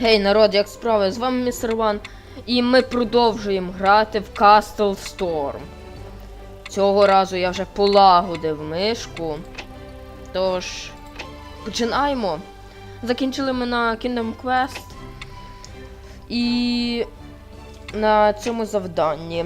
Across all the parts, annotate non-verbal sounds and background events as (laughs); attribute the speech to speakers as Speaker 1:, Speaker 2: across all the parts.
Speaker 1: Гей, народ, як справи? З вами містер Ван. І ми продовжуємо грати в Castle Storm. Цього разу я вже полагодив мишку. Тож, починаємо. Закінчили ми на Kingdom Quest. І на цьому завданні.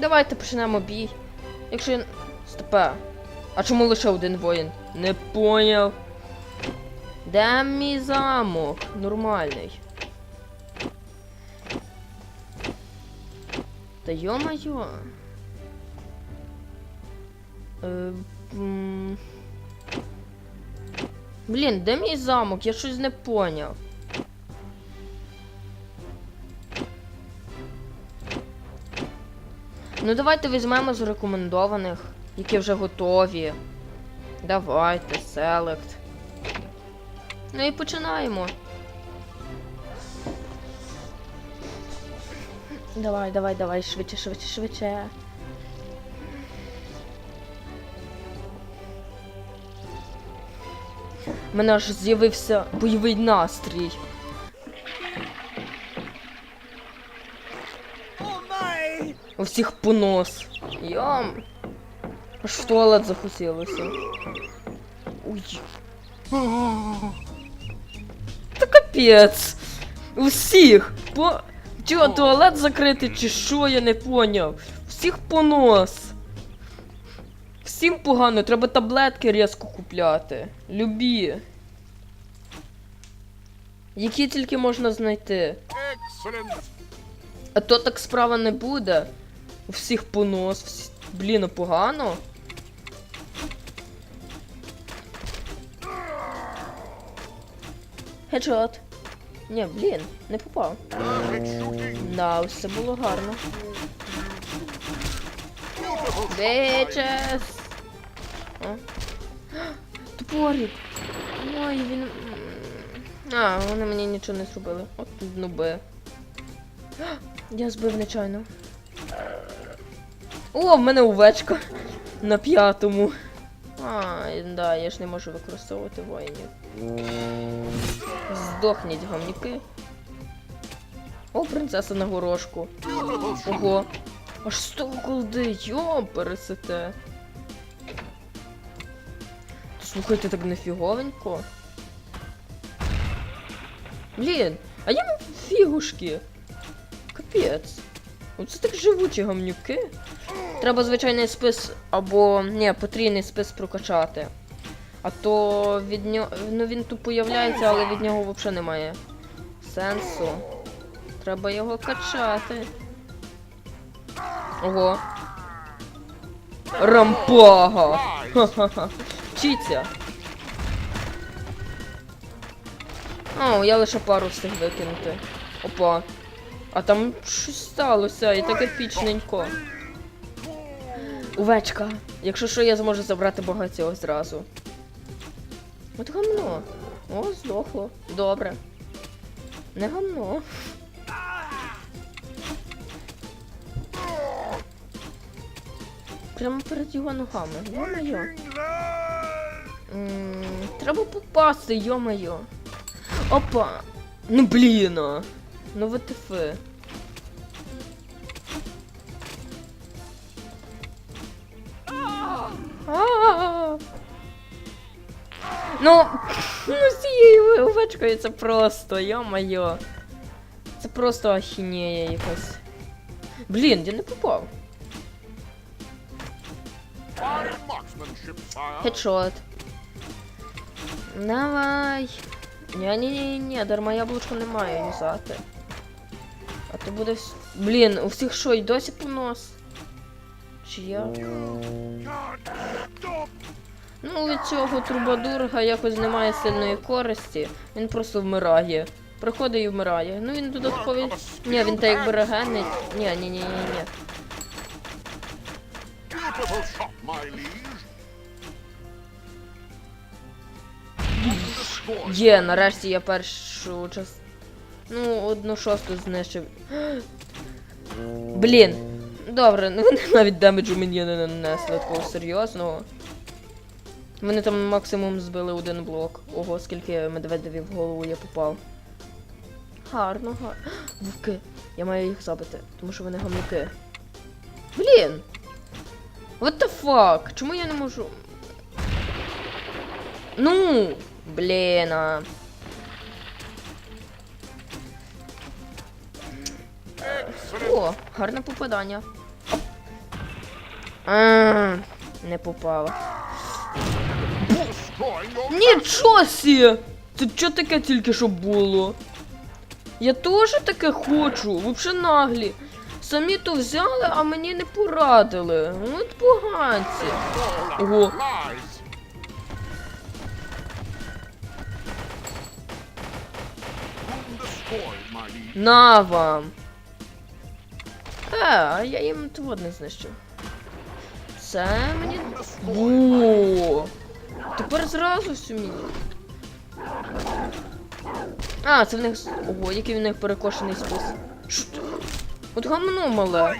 Speaker 1: Давайте почнемо бій. Якщо. я- Стопе. А чому лише один воїн? Не поняв. Де мій замок? Нормальний. Та йо-майо. Е. Блін, де мій замок? Я щось не поняв. Ну давайте візьмемо з рекомендованих, які вже готові. Давайте, селект. Ну і починаємо. Давай, давай, давай, швидше, швидше, швидше. У мене аж з'явився бойовий настрій. У всіх понос. Йом. Аж в туалет захотілося. Ой. Капець. У всіх. По... Чого, туалет закритий чи що, я не поняв. Всіх понос. Всім погано, треба таблетки різко купляти. Любі. Які тільки можна знайти. А то так справа не буде. У всіх понос. Всі... Блін, погано. Хеджот. Ні, блін, не попав. Да, це було гарно. Бичес! О. Ой, він. А, вони мені нічого не зробили. От нуби. Я збив нечайно. О, в мене овечка на п'ятому. А, да, я ж не можу використовувати воїнів. Здохніть гамніки. О, принцеса на горошку. Ого. Аж 100 голди, йо, пересете. Слухайте, так нефіговенько. Блін, а я фігушки. Капець. Оце так живучі гамнюки. Треба звичайний спис або. Ні, потрійний спис прокачати. А то від нього. Ну він тут появляється, але від нього взагалі немає сенсу. Треба його качати. Ого. Рампага! Ха-ха-ха. Вчіться. О, я лише пару встиг викинути. Опа. А там щось сталося, і так епічненько. Овечка. Якщо що, я зможу забрати багатьох зразу. От гамно. О, здохло. Добре. Не гамно. Прямо перед його ногами. Йо-моє. Треба попасти, йо-моє. Опа. Ну блін. Ну ВТФ. Ну, ну з цією овечкою це просто, йо-моє. Це просто ахінея якась. Блін, я не попав.
Speaker 2: Fine marksmanship, sire.
Speaker 1: Хедшот. Давай. Ні-ні-ні, дарма яблучко не маю юзати. А то буде вс... Блін, у всіх що, й досі понос? Чи я? Ну, від цього трубадурга якось немає сильної користі. Він просто вмирає. Приходить і вмирає. Ну він додатковий. Ні, він так якби регенить. Ні, ні, ні, ні, ні. Є, нарешті я першу час. Ну, одну шосту знищив. Блін. Добре, ну вони (laughs) навіть демеджу мені не нанесли такого серйозного. Вони там максимум збили один блок. Ого, скільки медведеві в голову я попав. Гарно, гарно. (gasps) Вовки. Я маю їх забити, тому що вони гамнюки. Блін! What the fuck? Чому я не можу. Ну, блін. А. О, гарне попадання. А, не попало. Нічого сі! Це що таке тільки що було? Я теж таке хочу, вообще наглі. Самі то взяли, а мені не порадили. От поганці. Ого. На вам. Е, а я їм того не знищив. Це мені. Во! Тепер зразу всю. А, це в них. Ого, який в них перекошений спис. Що? От гамно мале.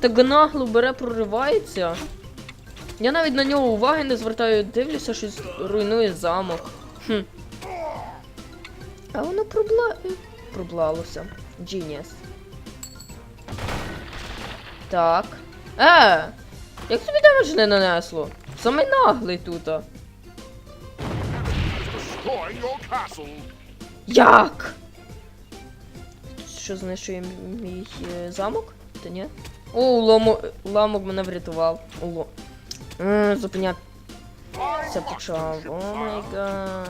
Speaker 1: Так нагло бере, проривається. Я навіть на нього уваги не звертаю, дивлюся, щось руйнує замок. Хм. А воно пробла... проблалося. Genius. Так. Е! Як тобі демедж не нанесло? Самий наглий тут. Як? Що знищує мій е, замок? Та ні? О, ломо... ламок мене врятував. Уло. М, Зупиняти це почав. О май гад.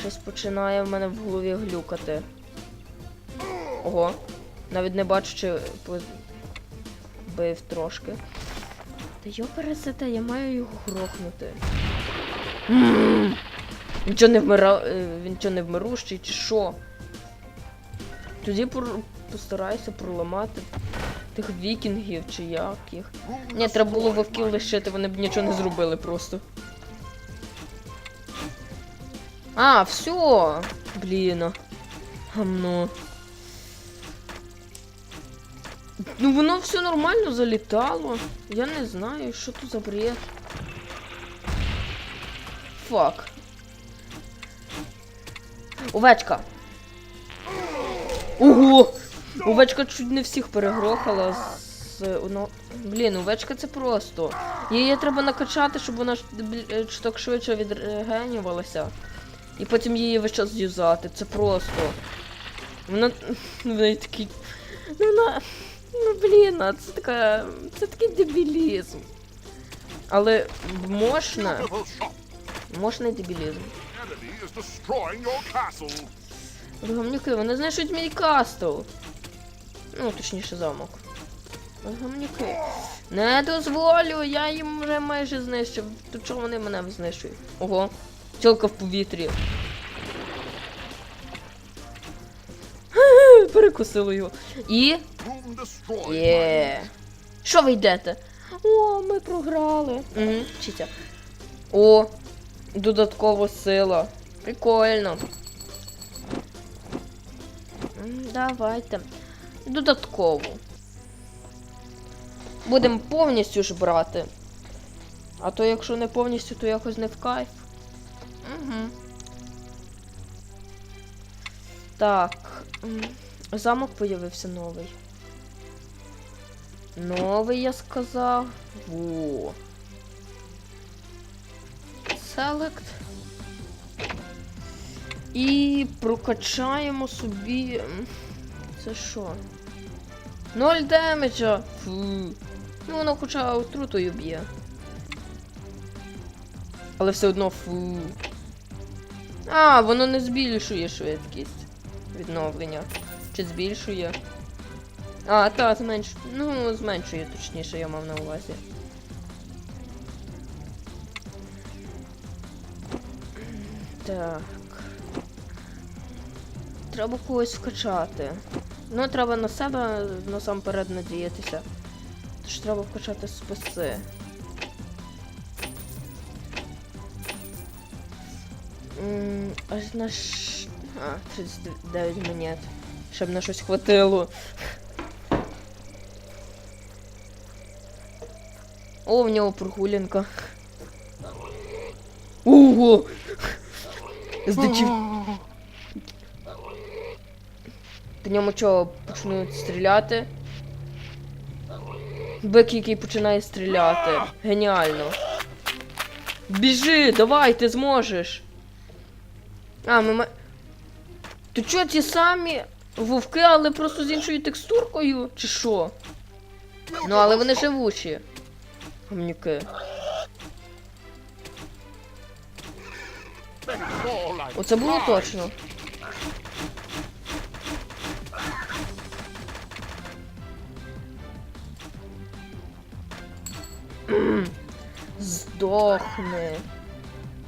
Speaker 1: Щось починає в мене в голові глюкати. Ого. Навіть не бачу, чи бив трошки. Та йо пересете, я маю його грохнути. М, Він чо не вмира... е, Він чо не вмирущий, чи що? Тоді пор- постараюся проламати тих вікінгів чи як їх. Ні, треба було вовків лишити, вони б нічого не зробили просто. А, все. Блін. Гамно. Ну воно все нормально залітало. Я не знаю, що тут за бред. Фак. Овечка. Ого! Овечка чуть не всіх перегрохала з одного. Блін, овечка це просто. Її треба накачати, щоб вона е, швидше відрегенювалася. І потім її весь час юзати. Це просто. Вона. В неї такий. Ну вона. Ну блін, а це така. Це такий дебілізм. Але можна. Можна дебілізм. Гамнюки, вони знищують мій кастл. Ну, точніше, замок. Гамнюки. Не дозволю, я їм вже майже знищив. То чого вони мене знищують? Ого, тілка в повітрі. Перекусили його. І. Є. Що ви йдете? О, ми програли. Угу, вчиться. О, додаткова сила. Прикольно. Давайте. Додаткову. Будемо повністю ж брати. А то якщо не повністю, то якось не в кайф. Угу. Так. Замок появився новий. Новий, я сказав. Во. Select. І прокачаємо собі. Це що? Ноль демеджа. Фу. Ну воно хоча отрутою б'є. Але все одно фу. А, воно не збільшує швидкість відновлення. Чи збільшує? А, та, зменш... Ну, зменшує, точніше, я мав на увазі. Так. Треба когось вкачати. Ну, треба на себе насамперед надіятися. Тож треба вкачати списи. М, Аж на ш... А, 39 монет. Щоб на щось хватило. О, в нього прогулянка. Ого! Здичив. По ньому чого почнуть стріляти? Бик, який починає стріляти. Геніально. Біжи, давай, ти зможеш. А, ми ма... То чо ті самі вовки, але просто з іншою текстуркою? Чи що? Ну, але вони живучі. Гамнюки. Оце було точно. Здохни.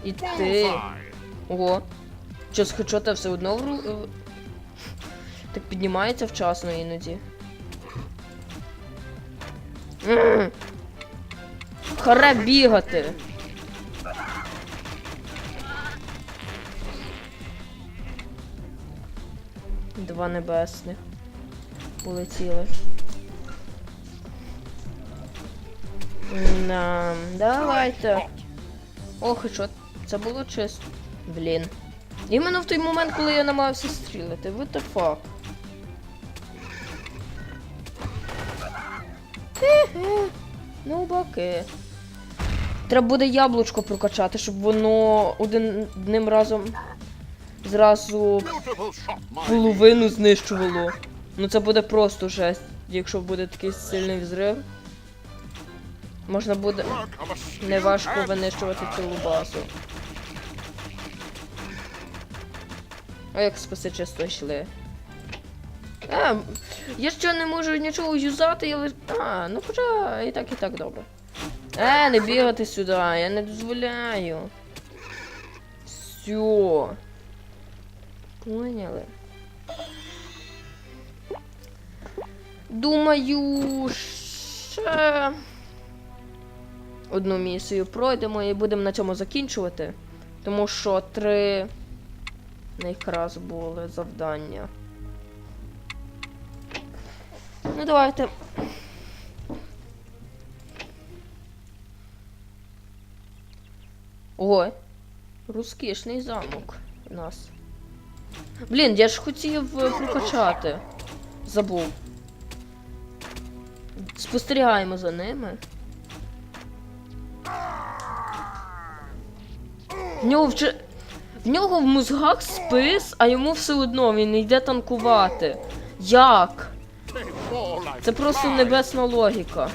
Speaker 1: І ти. Ого. Що схочота все одно в ру... е, Так піднімається вчасно іноді. Харе бігати. Два небесних. Полетіли. Нам, давайте. Ох, і що? Це було чисто. Блін. Іменно в той момент, коли я намагався стрілити. What the fuck? Ну, баки. Треба буде яблучко прокачати, щоб воно одним разом зразу половину знищувало. Ну це буде просто жесть, якщо буде такий сильний взрив. Можна буде неважко винищувати цілу базу. А як спаси чисто йшли? А, я ще не можу нічого юзати, я лиш. А, ну хоча і так, і так добре. Е, не бігати сюди, я не дозволяю. Все. Поняли. Думаю, ще одну місію пройдемо і будемо на цьому закінчувати. Тому що три якраз були завдання. Ну давайте. Ой, розкішний замок у нас. Блін, я ж хотів е, прокачати. Забув. Спостерігаємо за ними. В нього вже. В нього в мозгах спис, а йому все одно він йде танкувати. Як? Це просто небесна логіка.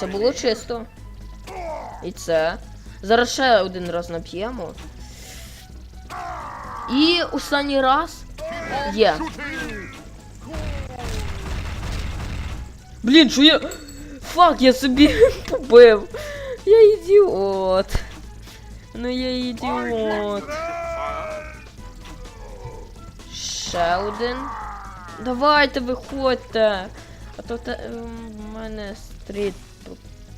Speaker 1: Це було чисто. І це. Зараз ще один раз нап'ємо. І останній раз. Є. Блін, що я. Фак, я собі (laughs) побив. Я ідіот. Ну я ідіот. Ще один. Давайте виходьте. А то те, ем, в мене стріт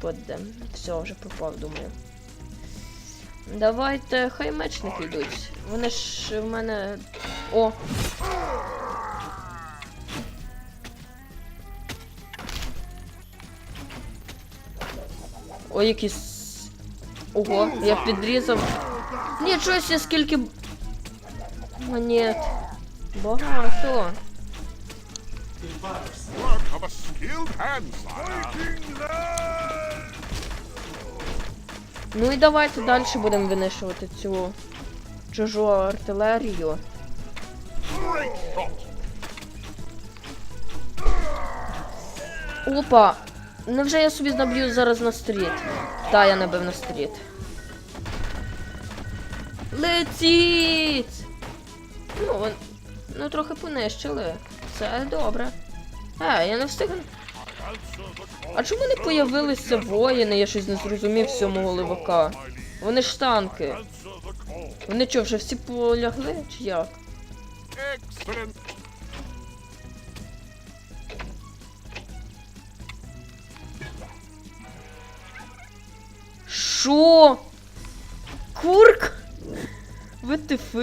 Speaker 1: пропаде. Все, вже пропав, думаю. Давайте, хай мечники йдуть. Вони ж в мене. О! Ой, якісь. Ого, я підрізав. Нічого себе, скільки. Монет. Багато. Ну і давайте далі будемо винищувати цю чужу артилерію. Опа! Невже я собі наб'ю зараз на стріт? Та, я набив на стріт. Летіть! Ну, вон- ну трохи понищили. Це добре. Е, я не встиг. А чому не появилися воїни? Я щось не зрозумів з цьому левака. Вони ж танки. Вони що, вже всі полягли? Чи як? Шо? Курк? ВТФ?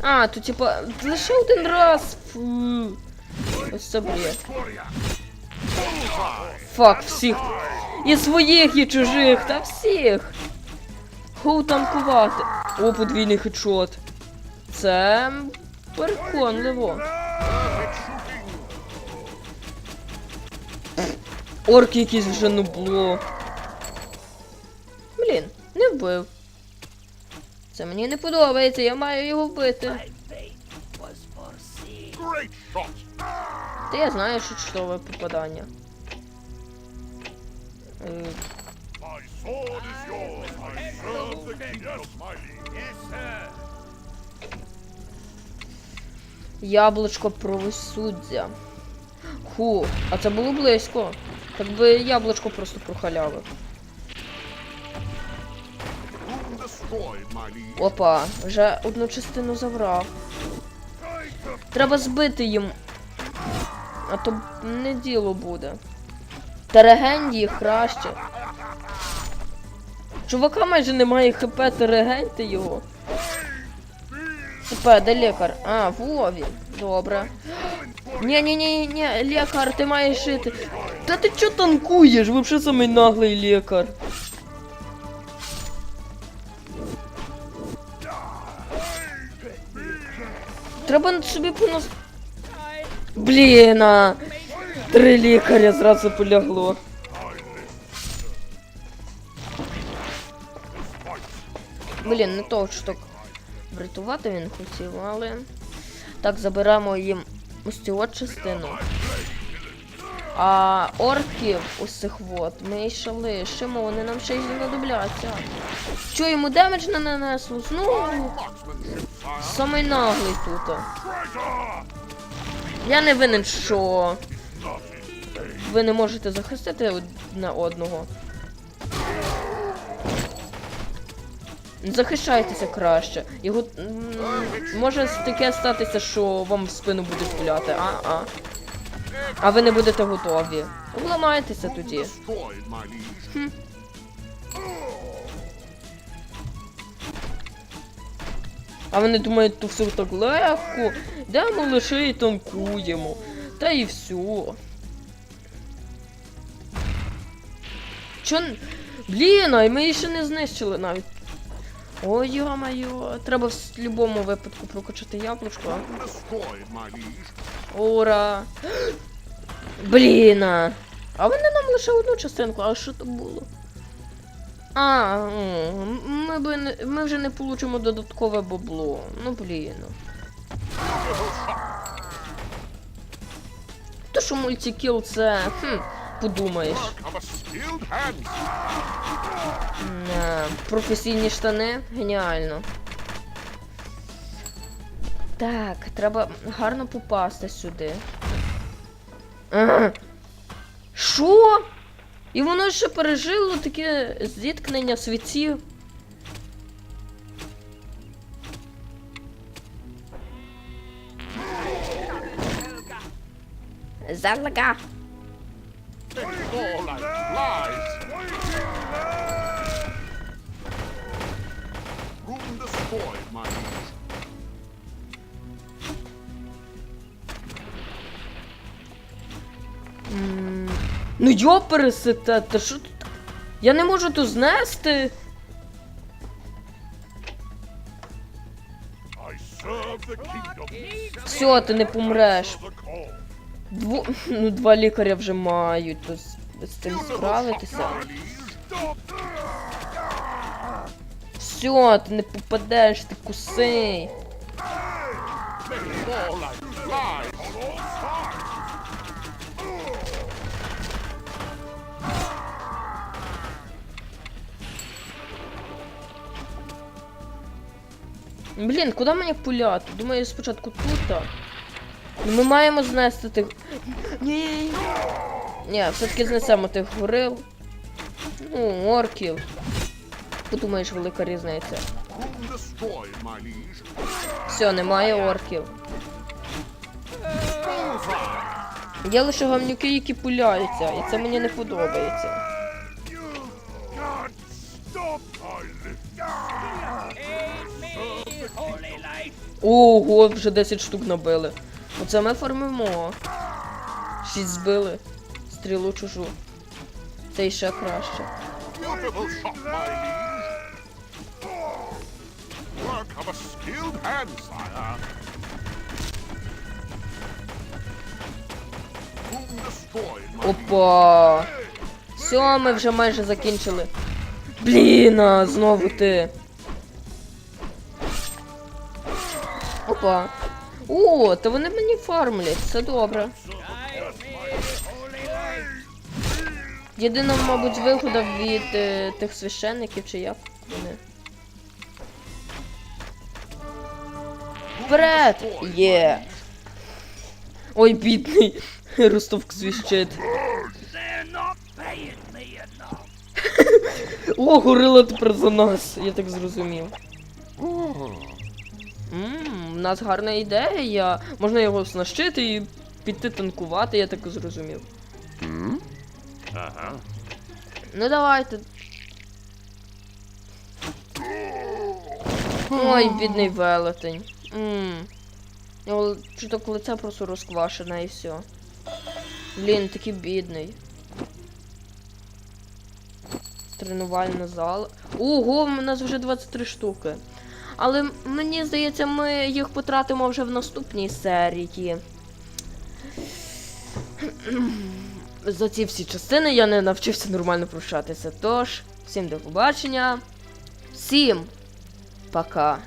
Speaker 1: А, то типа лише один раз. Фу. Ось. Фак, всіх. І своїх, і чужих, та всіх. Хоу танкувати. О, подвійний хедшот. Це переконливо.
Speaker 2: Shooting.
Speaker 1: Орк якийсь вже нубло. Блін, не вбив. Це мені не подобається, я маю його вбити. Та я знаю, що чудове попадання. Е. Яблучко правосуддя. Ху, а це було близько. Так би яблучко просто прохалявив. Опа, вже одну частину забрав. Треба збити їм. А то не діло буде. Терегенді краще. Чувака майже немає хп, терегеньте його. ХП, де лікар? А, Вові. Добре. Ні ні ні ні лікар, ти маєш жити. Та ти чо танкуєш? Взагалі самий наглий лікар. Треба собі понос... Блін, а... Три лікаря зразу полягло. Блін, не того що так врятувати він хотів, але... Так, заберемо їм ось цю от частину. А орків усіх вот ми ще лишимо, вони нам ще й знадобляться. Що йому демедж не нанесло? Знову? Самий наглий тут. Я не винен, що ви не можете захистити одне одного. Захищайтеся краще. Його може таке статися, що вам в спину буде стріляти, а? А? А ви не будете готові. Вламайтеся тоді.
Speaker 2: Liege.
Speaker 1: А вони думають, то все так легко. Йдемо лише і танкуємо. Та і все. Чо... Блін, а ми її ще не знищили навіть. Ой, йо-моє, треба в будь-якому випадку прокачати яблучко. Ура! Блін! А вони нам лише одну частинку, а що то було? А, ми, би не, ми вже не получимо додаткове бабло. Ну блін. То що мультикіл це. Хм, подумаєш. Е, Професійні штани. Геніально. Так, треба гарно попасти сюди. Що? І воно ще пережило таке зіткнення світів. Залага.
Speaker 2: All like flies. Room destroyed, my liege.
Speaker 1: М, Ну йопересете, та що тут? Я не можу тут знести.
Speaker 2: I.
Speaker 1: Все, ти не помреш. Дво... (laughs) Ну, два лікаря вже мають, то з цим справитися. Все, ти не попадеш, ти
Speaker 2: sides.
Speaker 1: Блін, куди мені пуляти? Думаю, спочатку тут. Ну, ми маємо знести тих. Ні. Ні, все-таки знесемо тих горил. Ну, орків. Подумаєш, велика різниця. Все, немає орків. Є лише гамнюки, які пуляються, і це мені не подобається. Ого, вже 10 штук набили. Оце ми формимо. 6 збили. Стрілу чужу. Цей ще краще. Опа. Все, ми вже майже закінчили. Блін, а, знову ти. Опа. О, то вони мені фармлять, це добре. Єдина, мабуть, вигода від е, тих священників, чи як вони. Вперед! Є! Ой, бідний! (laughs) Ростовк свіщить. О, горила тепер за нас, я так зрозумів. Ммм, у нас гарна ідея. Можна його оснащити і піти танкувати, я так зрозумів.
Speaker 2: Ага.
Speaker 1: Ну давайте. Ой, бідний велетень. Ммм. Чуток лице просто розквашене і все. Блін, такий бідний. Тренувальна зала. Ого, у нас вже 23 штуки. Але мені здається, ми їх потратимо вже в наступній серії. За ці всі частини я не навчився нормально прощатися. Тож, всім до побачення. Всім пока.